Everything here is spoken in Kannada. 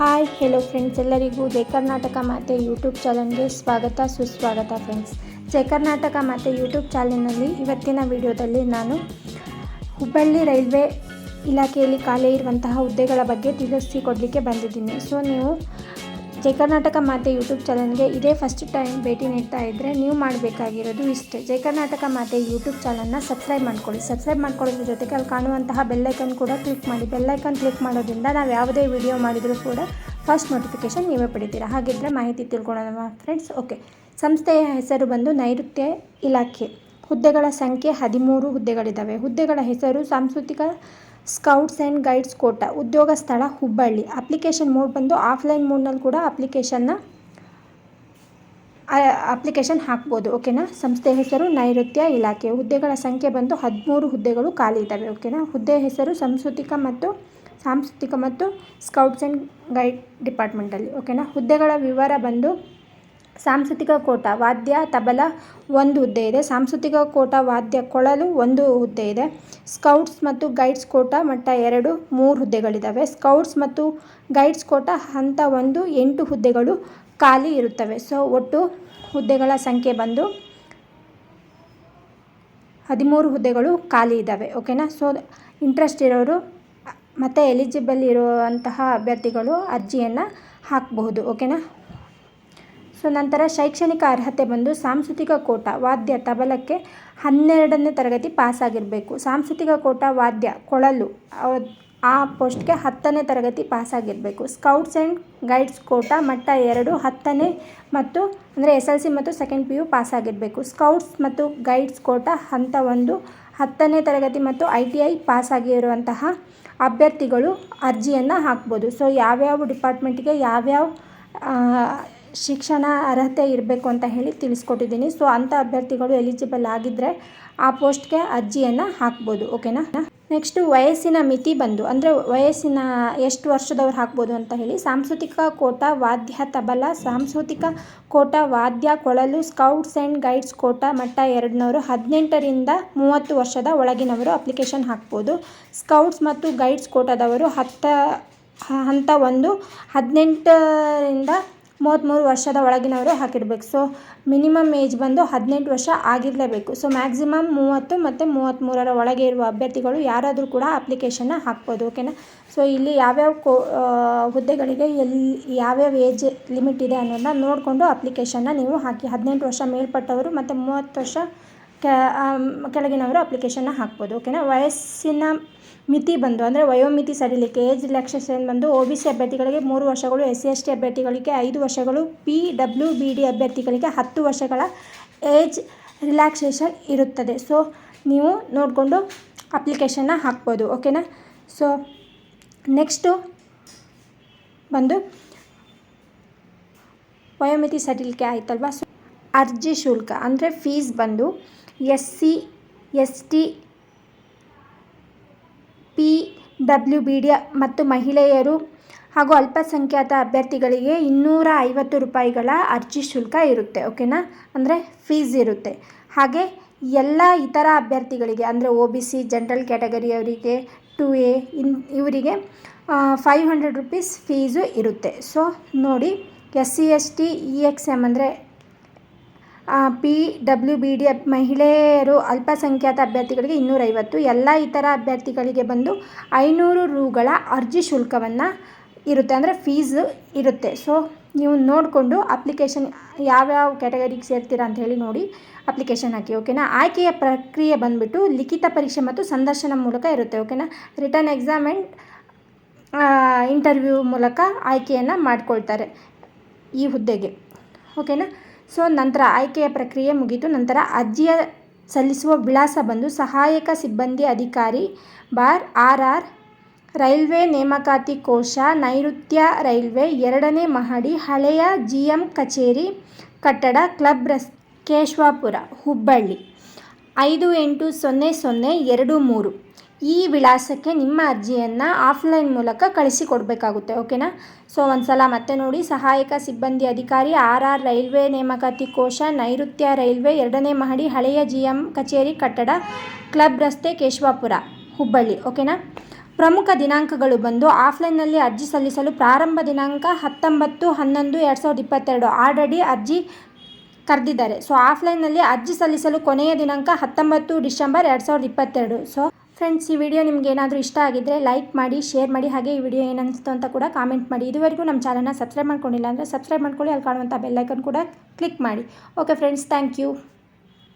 ಹಾಯ್ ಹೆಲೋ ಫ್ರೆಂಡ್ಸ್ ಎಲ್ಲರಿಗೂ ಜೈ ಕರ್ನಾಟಕ ಮಾತೆ ಯೂಟ್ಯೂಬ್ ಚಾನಲ್ಗೆ ಸ್ವಾಗತ, ಸುಸ್ವಾಗತ ಫ್ರೆಂಡ್ಸ್ ಜಯ ಕರ್ನಾಟಕ ಮಾತೆ ಯೂಟ್ಯೂಬ್ ಚಾನಲ್ನಲ್ಲಿ ಇವತ್ತಿನ ವಿಡಿಯೋದಲ್ಲಿ ನಾನು ಹುಬ್ಬಳ್ಳಿ ರೈಲ್ವೆ ಇಲಾಖೆಯಲ್ಲಿ ಖಾಲಿ ಇರುವಂತಹ ಹುದ್ದೆಗಳ ಬಗ್ಗೆ ತಿಳಿಸಿಕೊಡಲಿಕ್ಕೆ ಬಂದಿದ್ದೀನಿ. ಸೊ ನೀವು ಜೈ ಕರ್ನಾಟಕ ಮಾತೆ ಯೂಟ್ಯೂಬ್ ಚಾನಲ್ಗೆ ಇದೇ ಫಸ್ಟ್ ಟೈಮ್ ಭೇಟಿ ನೀಡ್ತಾ ಇದ್ದರೆ ನೀವು ಮಾಡಬೇಕಾಗಿರೋದು ಇಷ್ಟೇ. ಜೈ ಕರ್ನಾಟಕ ಮಾತೆ ಯೂಟ್ಯೂಬ್ ಚಾನಲ್ನ ಸಬ್ಸ್ಕ್ರೈಬ್ ಮಾಡ್ಕೊಳ್ಳಿ. ಸಬ್ಸ್ಕ್ರೈಬ್ ಮಾಡ್ಕೊಳ್ಳೋದ್ರ ಜೊತೆಗೆ ಅಲ್ಲಿ ಕಾಣುವಂತಹ ಬೆಲ್ಲೈಕನ್ ಕೂಡ ಕ್ಲಿಕ್ ಮಾಡಿ. ಬೆಲ್ಲೈಕನ್ ಕ್ಲಿಕ್ ಮಾಡೋದ್ರಿಂದ ನಾವು ಯಾವುದೇ ವಿಡಿಯೋ ಮಾಡಿದರೂ ಕೂಡ ಫಸ್ಟ್ ನೋಟಿಫಿಕೇಷನ್ ನೀವೇ ಪಡಿತೀರಾ. ಹಾಗಿದ್ದರೆ ಮಾಹಿತಿ ತಿಳ್ಕೊಳ್ಳೋಣ ಫ್ರೆಂಡ್ಸ್. ಓಕೆ. ಸಂಸ್ಥೆಯ ಹೆಸರು ಬಂದು ನೈಋತ್ಯ ಇಲಾಖೆ. ಹುದ್ದೆಗಳ ಸಂಖ್ಯೆ ಹದಿಮೂರು ಹುದ್ದೆಗಳಿದ್ದಾವೆ. ಹುದ್ದೆಗಳ ಹೆಸರು ಸಾಂಸ್ಕೃತಿಕ ಸ್ಕೌಟ್ಸ್ ಆ್ಯಂಡ್ ಗೈಡ್ಸ್ ಕೋಟ. ಉದ್ಯೋಗ ಸ್ಥಳ ಹುಬ್ಬಳ್ಳಿ. ಅಪ್ಲಿಕೇಶನ್ ಮೋಡ್ ಬಂದು ಆಫ್ಲೈನ್ ಮೋಡ್ನಲ್ಲಿ ಕೂಡ ಅಪ್ಲಿಕೇಶನ್ನ ಅಪ್ಲಿಕೇಶನ್ ಹಾಕ್ಬೋದು. ಓಕೆನಾ? ಸಂಸ್ಥೆ ಹೆಸರು ನೈಋತ್ಯ ಇಲಾಖೆ. ಹುದ್ದೆಗಳ ಸಂಖ್ಯೆ ಬಂದು ಹದಿಮೂರು ಹುದ್ದೆಗಳು ಖಾಲಿ ಇದ್ದಾವೆ. ಓಕೆನಾ? ಹುದ್ದೆ ಹೆಸರು ಸಾಂಸ್ಕೃತಿಕ ಮತ್ತು ಸಾಂಸ್ಕೃತಿಕ ಮತ್ತು ಸ್ಕೌಟ್ಸ್ ಆ್ಯಂಡ್ ಗೈಡ್ ಡಿಪಾರ್ಟ್ಮೆಂಟಲ್ಲಿ. ಓಕೆನಾ? ಹುದ್ದೆಗಳ ವಿವರ ಬಂದು ಸಾಂಸ್ಕೃತಿಕ ಕೋಟ, ವಾದ್ಯ, ತಬಲ ಒಂದು ಹುದ್ದೆ ಇದೆ. ಸಾಂಸ್ಕೃತಿಕ ಕೋಟ, ವಾದ್ಯ ಕೊಳಲು ಒಂದು ಹುದ್ದೆ ಇದೆ. ಸ್ಕೌಟ್ಸ್ ಮತ್ತು ಗೈಡ್ಸ್ ಕೋಟ ಮಟ್ಟ ಎರಡು, ಮೂರು ಹುದ್ದೆಗಳಿದ್ದಾವೆ. ಸ್ಕೌಟ್ಸ್ ಮತ್ತು ಗೈಡ್ಸ್ ಕೋಟ ಹಂತ ಒಂದು, ಎಂಟು ಹುದ್ದೆಗಳು ಖಾಲಿ ಇರುತ್ತವೆ. ಸೊ, ಒಟ್ಟು ಹುದ್ದೆಗಳ ಸಂಖ್ಯೆ ಬಂದು ಹದಿಮೂರು ಹುದ್ದೆಗಳು ಖಾಲಿ ಇದ್ದಾವೆ. ಓಕೆನಾ? ಸೊ, ಇಂಟ್ರೆಸ್ಟ್ ಇರೋರು, ಮತ್ತು ಎಲಿಜಿಬಲ್ ಇರುವಂತಹ ಅಭ್ಯರ್ಥಿಗಳು ಅರ್ಜಿಯನ್ನು ಹಾಕಬಹುದು. ಓಕೆನಾ? ಸೊ ನಂತರ ಶೈಕ್ಷಣಿಕ ಅರ್ಹತೆ ಬಂದು ಸಾಂಸ್ಕೃತಿಕ ಕೋಟ ವಾದ್ಯ ತಬಲಕ್ಕೆ ಹನ್ನೆರಡನೇ ತರಗತಿ ಪಾಸಾಗಿರಬೇಕು. ಸಾಂಸ್ಕೃತಿಕ ಕೋಟ ವಾದ್ಯ ಕೊಳಲು ಆ ಪೋಸ್ಟ್ಗೆ ಹತ್ತನೇ ತರಗತಿ ಪಾಸಾಗಿರಬೇಕು. ಸ್ಕೌಟ್ಸ್ ಆ್ಯಂಡ್ ಗೈಡ್ಸ್ ಕೋಟ ಮಟ್ಟ ಎರಡು ಹತ್ತನೇ ಮತ್ತು ಅಂದರೆ ಎಸ್ ಎಲ್ ಸಿ ಮತ್ತು ಸೆಕೆಂಡ್ ಪಿ ಯು ಪಾಸಾಗಿರಬೇಕು. ಸ್ಕೌಟ್ಸ್ ಮತ್ತು ಗೈಡ್ಸ್ ಕೋಟ ಹಂತ ಒಂದು ಹತ್ತನೇ ತರಗತಿ ಮತ್ತು ಐ ಟಿ ಐ ಪಾಸಾಗಿರುವಂತಹ ಅಭ್ಯರ್ಥಿಗಳು ಅರ್ಜಿಯನ್ನು ಹಾಕ್ಬೋದು. ಸೊ ಯಾವ್ಯಾವ ಡಿಪಾರ್ಟ್ಮೆಂಟಿಗೆ ಯಾವ್ಯಾವ ಶಿಕ್ಷಣ ಅರ್ಹತೆ ಇರಬೇಕು ಅಂತ ಹೇಳಿ ತಿಳಿಸ್ಕೊಟ್ಟಿದ್ದೀನಿ. ಸೊ ಅಂಥ ಅಭ್ಯರ್ಥಿಗಳು ಎಲಿಜಿಬಲ್ ಆಗಿದ್ದರೆ ಆ ಪೋಸ್ಟ್ಗೆ ಅರ್ಜಿಯನ್ನು ಹಾಕ್ಬೋದು ಓಕೆನಾ ನೆಕ್ಸ್ಟು ವಯಸ್ಸಿನ ಮಿತಿ ಬಂದು, ಅಂದರೆ ವಯಸ್ಸಿನ ಎಷ್ಟು ವರ್ಷದವ್ರು ಹಾಕ್ಬೋದು ಅಂತ ಹೇಳಿ, ಸಾಂಸ್ಕೃತಿಕ ಕೋಟ, ವಾದ್ಯ, ತಬಲ, ಸಾಂಸ್ಕೃತಿಕ ಕೋಟ, ವಾದ್ಯ, ಕೊಳಲು ಸ್ಕೌಟ್ಸ್ ಆ್ಯಂಡ್ ಗೈಡ್ಸ್ ಕೋಟ, ಮಟ್ಟ ಎರಡುನವರು ಹದಿನೆಂಟರಿಂದ ಮೂವತ್ತು ವರ್ಷದ ಒಳಗಿನವರು ಅಪ್ಲಿಕೇಶನ್ ಹಾಕ್ಬೋದು. ಸ್ಕೌಟ್ಸ್ ಮತ್ತು ಗೈಡ್ಸ್ ಕೋಟದವರು ಹತ್ತ, ಹಂತ ಒಂದು, ಹದಿನೆಂಟರಿಂದ ಮೂವತ್ತ್ಮೂರು ವರ್ಷದ ಒಳಗಿನವರೇ ಹಾಕಿರ್ಬೇಕು ಸೊ ಮಿನಿಮಮ್ ಏಜ್ ಬಂದು ಹದಿನೆಂಟು ವರ್ಷ ಆಗಿರಲೇಬೇಕು. ಸೊ ಮ್ಯಾಕ್ಸಿಮಮ್ ಮೂವತ್ತು ಮತ್ತು ಮೂವತ್ತ್ಮೂರರ ಒಳಗೆ ಇರುವ ಅಭ್ಯರ್ಥಿಗಳು ಯಾರಾದರೂ ಕೂಡ ಅಪ್ಲಿಕೇಶನ್ನ ಹಾಕ್ಬೋದು ಓಕೆನಾ ಸೊ ಇಲ್ಲಿ ಯಾವ್ಯಾವ ಕೋ ಹುದ್ದೆಗಳಿಗೆ ಎಲ್ಲಿ ಯಾವ್ಯಾವ ಏಜ್ ಲಿಮಿಟ್ ಇದೆ ಅನ್ನೋದನ್ನ ನೋಡಿಕೊಂಡು ಅಪ್ಲಿಕೇಶನ್ನ ನೀವು ಹಾಕಿ. ಹದಿನೆಂಟು ವರ್ಷ ಮೇಲ್ಪಟ್ಟವರು ಮತ್ತು ಮೂವತ್ತು ವರ್ಷ ಕೆಳಗಿನವರು ಅಪ್ಲಿಕೇಶನ್ನ ಹಾಕ್ಬೋದು ಓಕೆನಾ ವಯಸ್ಸಿನ ಮಿತಿ ಬಂದು, ಅಂದರೆ ವಯೋಮಿತಿ ಸಡಿಲಿಕೆ ಏಜ್ ರಿಲ್ಯಾಕ್ಸೇಷನ್ ಬಂದು ಒ ಬಿ ಸಿ ಅಭ್ಯರ್ಥಿಗಳಿಗೆ ಮೂರು ವರ್ಷಗಳು ಎಸ್ ಸಿ ಎಸ್ ಟಿ ಅಭ್ಯರ್ಥಿಗಳಿಗೆ ಐದು ವರ್ಷಗಳು ಪಿ ಡಬ್ಲ್ಯೂ ಬಿ ಡಿ ಅಭ್ಯರ್ಥಿಗಳಿಗೆ ಹತ್ತು ವರ್ಷಗಳ ಏಜ್ ರಿಲ್ಯಾಕ್ಸೇಷನ್ ಇರುತ್ತದೆ. ಸೊ ನೀವು ನೋಡಿಕೊಂಡು ಅಪ್ಲಿಕೇಶನ್ನ ಹಾಕ್ಬೋದು ಓಕೆನಾ ಸೊ ನೆಕ್ಸ್ಟು ಬಂದು ವಯೋಮಿತಿ ಸಡಿಲಿಕೆ ಆಯ್ತಲ್ವಾ? ಸೊ ಅರ್ಜಿ ಶುಲ್ಕ ಅಂದರೆ ಫೀಸ್ ಬಂದು S C S T P W B D ಮತ್ತು ಮಹಿಳೆಯರು ಹಾಗೂ ಅಲ್ಪಸಂಖ್ಯಾತ ಅಭ್ಯರ್ಥಿಗಳಿಗೆ ಇನ್ನೂರ ಐವತ್ತು ರೂಪಾಯಿಗಳ ಅರ್ಜಿ ಶುಲ್ಕ ಇರುತ್ತೆ, ಓಕೆನಾ? ಅಂದರೆ ಫೀಸ್ ಇರುತ್ತೆ. ಹಾಗೆ ಎಲ್ಲ ಇತರ ಅಭ್ಯರ್ಥಿಗಳಿಗೆ ಅಂದರೆ ಒ ಬಿ ಸಿ ಜನರಲ್ ಕ್ಯಾಟಗರಿಯವರಿಗೆ ಟು ಎ, ಇನ್ ಇವರಿಗೆ ಫೈವ್ ಹಂಡ್ರೆಡ್ ರುಪೀಸ್ ಫೀಸು ಇರುತ್ತೆ. ಸೊ ನೋಡಿ S C S T E X M ಅಂದರೆ ಪಿ ಡಬ್ಲ್ಯೂ ಬಿ ಡಿ ಮಹಿಳೆಯರು ಅಲ್ಪಸಂಖ್ಯಾತ ಅಭ್ಯರ್ಥಿಗಳಿಗೆ ಇನ್ನೂರೈವತ್ತು. ಎಲ್ಲ ಇತರ ಅಭ್ಯರ್ಥಿಗಳಿಗೆ ಬಂದು ಐನೂರು ರೂಗಳ ಅರ್ಜಿ ಶುಲ್ಕವನ್ನು ಇರುತ್ತೆ. ಅಂದರೆ ಫೀಸ್ ಇರುತ್ತೆ. ಸೊ ನೀವು ನೋಡಿಕೊಂಡು ಅಪ್ಲಿಕೇಶನ್ ಯಾವ್ಯಾವ ಕ್ಯಾಟಗರಿಗೆ ಸೇರ್ತೀರಾ ಅಂತ ಹೇಳಿ ನೋಡಿ ಅಪ್ಲಿಕೇಶನ್ ಹಾಕಿ ಓಕೆನಾ ಆಯ್ಕೆಯ ಪ್ರಕ್ರಿಯೆ ಬಂದುಬಿಟ್ಟು ಲಿಖಿತ ಪರೀಕ್ಷೆ ಮತ್ತು ಸಂದರ್ಶನ ಮೂಲಕ ಇರುತ್ತೆ ಓಕೆನಾ ರಿಟರ್ನ್ ಎಕ್ಸಾಮ್ ಆ್ಯಂಡ್ ಇಂಟರ್ವ್ಯೂ ಮೂಲಕ ಆಯ್ಕೆಯನ್ನು ಮಾಡ್ಕೊಳ್ತಾರೆ ಈ ಹುದ್ದೆಗೆ ಓಕೆನಾ ಸೊ ನಂತರ ಆಯ್ಕೆಯ ಪ್ರಕ್ರಿಯೆ ಮುಗಿತು. ನಂತರ ಅರ್ಜಿಯ ಸಲ್ಲಿಸುವ ವಿಳಾಸ ಬಂದು ಸಹಾಯಕ ಸಿಬ್ಬಂದಿ ಅಧಿಕಾರಿ ಬಾರ್ ಆರ್ ಆರ್ ರೈಲ್ವೆ ನೇಮಕಾತಿ ಕೋಶ ನೈಋತ್ಯ ರೈಲ್ವೆ ಎರಡನೇ ಮಹಡಿ ಹಳೆಯ ಜಿ ಎಂ ಕಚೇರಿ ಕಟ್ಟಡ ಕ್ಲಬ್ ರಸ್ ಕೇಶವಾಪುರ ಹುಬ್ಬಳ್ಳಿ ಐದು ಎಂಟು ಸೊನ್ನೆ ಸೊನ್ನೆ ಎರಡು ಮೂರು. ಈ ವಿಳಾಸಕ್ಕೆ ನಿಮ್ಮ ಅರ್ಜಿಯನ್ನು ಆಫ್ಲೈನ್ ಮೂಲಕ ಕಳಿಸಿಕೊಡಬೇಕಾಗುತ್ತೆ, ಓಕೆನಾ? ಸೊ ಒಂದು ಸಲ ಮತ್ತೆ ನೋಡಿ. ಸಹಾಯಕ ಸಿಬ್ಬಂದಿ ಅಧಿಕಾರಿ, ಆರ್ ಆರ್ ರೈಲ್ವೆ ನೇಮಕಾತಿ ಕೋಶ, ನೈಋತ್ಯ ರೈಲ್ವೆ ಎರಡನೇ ಮಹಡಿ, ಹಳೆಯ ಜಿ ಎಂ ಕಚೇರಿ ಕಟ್ಟಡ, ಕ್ಲಬ್ ರಸ್ತೆ ಕೇಶವಾಪುರ, ಹುಬ್ಬಳ್ಳಿ, ಓಕೆನಾ? ಪ್ರಮುಖ ದಿನಾಂಕಗಳು ಬಂದು ಆಫ್ಲೈನ್ನಲ್ಲಿ ಅರ್ಜಿ ಸಲ್ಲಿಸಲು ಪ್ರಾರಂಭ ದಿನಾಂಕ ಹತ್ತೊಂಬತ್ತು, ಹನ್ನೊಂದು, ಎರಡು ಸಾವಿರದ ಇಪ್ಪತ್ತೆರಡು. ಆಲ್ರೆಡಿ ಅರ್ಜಿ ಕರೆದಿದ್ದಾರೆ. ಸೊ, ಆಫ್ಲೈನ್ನಲ್ಲಿ ಅರ್ಜಿ ಸಲ್ಲಿಸಲು ಕೊನೆಯ ದಿನಾಂಕ ಹತ್ತೊಂಬತ್ತು ಡಿಸೆಂಬರ್ ಎರಡು ಸಾವಿರದ ಇಪ್ಪತ್ತೆರಡು. ಸೊ ಫ್ರೆಂಡ್ಸ್ ಈ ವಿಡಿಯೋ ನಿಮ್ಗೆ ಏನಾದರೂ ಇಷ್ಟ ಆಗಿದ್ದರೆ ಲೈಕ್ ಮಾಡಿ ಶೇರ್ ಮಾಡಿ, ಹಾಗೆ ಈ ವಿಡಿಯೋ ಏನಿಸ್ತು ಅಂತ ಕೂಡ ಕಾಮೆಂಟ್ ಮಾಡಿ. ಇದುವರೆಗೂ ನಮ್ಮ ಚಾನಲ್ನ ಸಬ್ಸ್ಕ್ರೈಬ್ ಮಾಡ್ಕೊಂಡಿಲ್ಲ ಅಂದರೆ ಸಬ್ಸ್ಕ್ರೈಬ್ ಮಾಡ್ಕೊಳ್ಳಿ. ಅಲ್ಲಿ ಕಾಣುವಂಥ ಬೆಲ್ಲೈಕನ್ ಕೂಡ ಕ್ಲಿಕ್ ಮಾಡಿ. Okay friends thank you